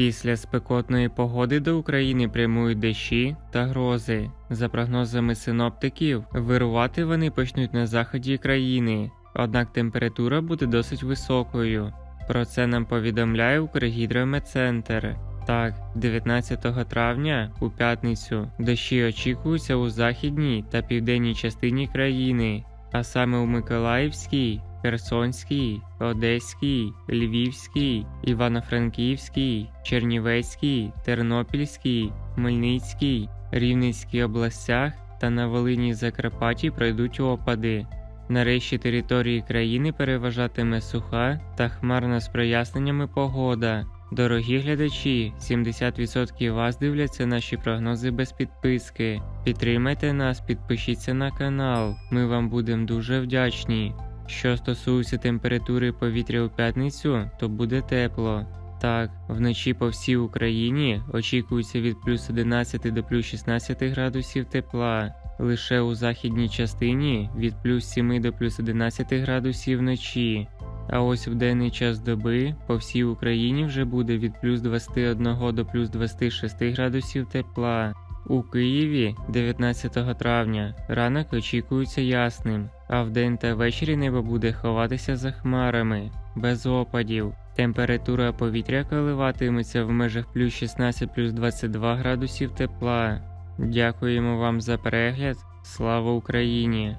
Після спекотної погоди до України прямують дощі та грози. За прогнозами синоптиків, вирувати вони почнуть на заході країни, однак температура буде досить високою. Про це нам повідомляє Укргідрометцентр. Так, 19 травня у п'ятницю дощі очікуються у західній та південній частині країни, а саме у Миколаївській, Херсонській, Одеській, Львівській, Івано-Франківській, Чернівецькій, Тернопільській, Хмельницькій, Рівненській областях та на Волині Закарпатті пройдуть опади. Нарешті території країни переважатиме суха та хмарна з проясненнями погода. Дорогі глядачі, 70% вас дивляться наші прогнози без підписки. Підтримайте нас, підпишіться на канал. Ми вам будемо дуже вдячні. Що стосується температури повітря у п'ятницю, то буде тепло. Так, вночі по всій Україні очікується від плюс 11 до плюс 16 градусів тепла. Лише у західній частині від плюс 7 до плюс 11 градусів вночі. А ось в денний час доби по всій Україні вже буде від плюс 21 до плюс 26 градусів тепла. У Києві 19 травня ранок очікується ясним, а вдень та ввечері небо буде ховатися за хмарами, без опадів. Температура повітря коливатиметься в межах плюс 16 плюс 22 градусів тепла. Дякуємо вам за перегляд. Слава Україні!